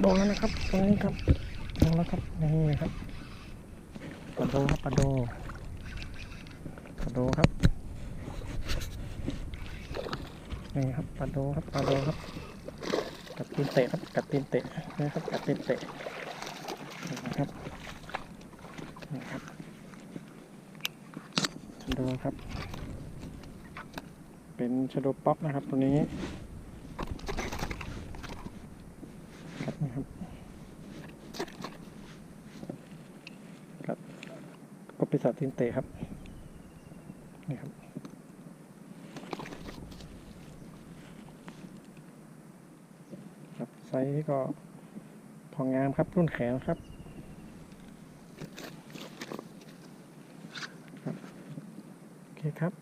โดแล้วนะครับตรงนี้ครับโดแล้วครับนี่ครับปลาโดครับปลาโดปลาโดครับนี่ครับปลาโดครับปลาโดครับกัดตีนเตะครับกัดตีนเตะนี่ครับกัดตีนเตะนี่นะครับนี่ครับชโดครับ เป็นชโดป๊อปนะครับตัวนี้ ครับนะครับครับก็ ปีศาจทินเตครับนี่ครับครับไซส์ก็พองามครับรุ่นแขนครับครับ โอเคครับ